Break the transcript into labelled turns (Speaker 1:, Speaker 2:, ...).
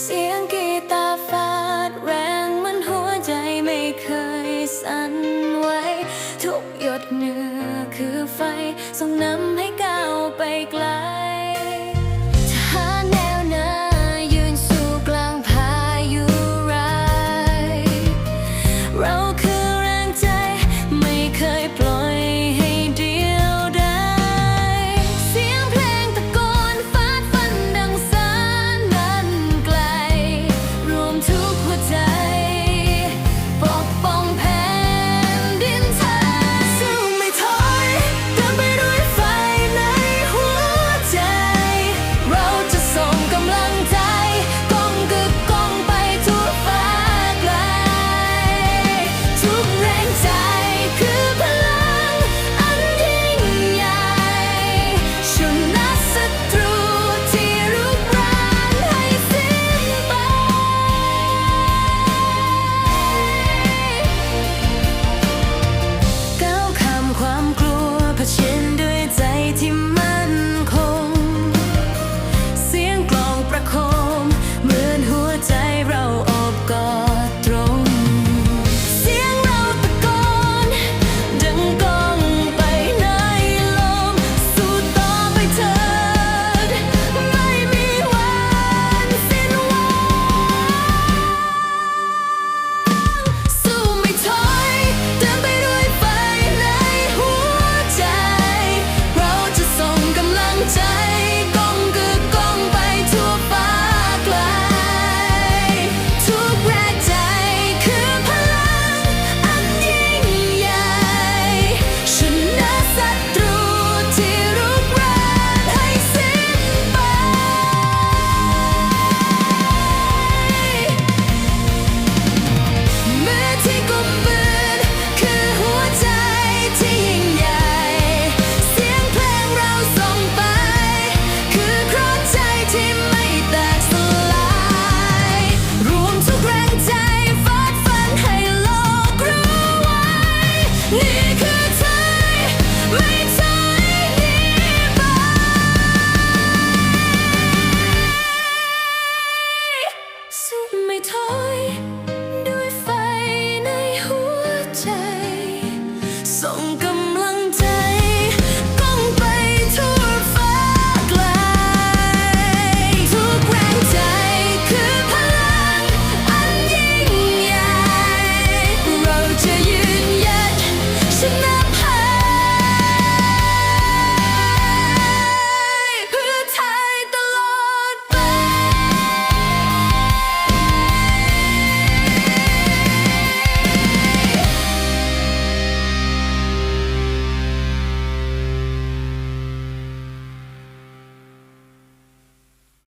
Speaker 1: เสียงกีตาฟาดแรงมันหัวใจไม่เคยสั่นไหวทุกหยดเหงื่อคือไฟส่งน้ำ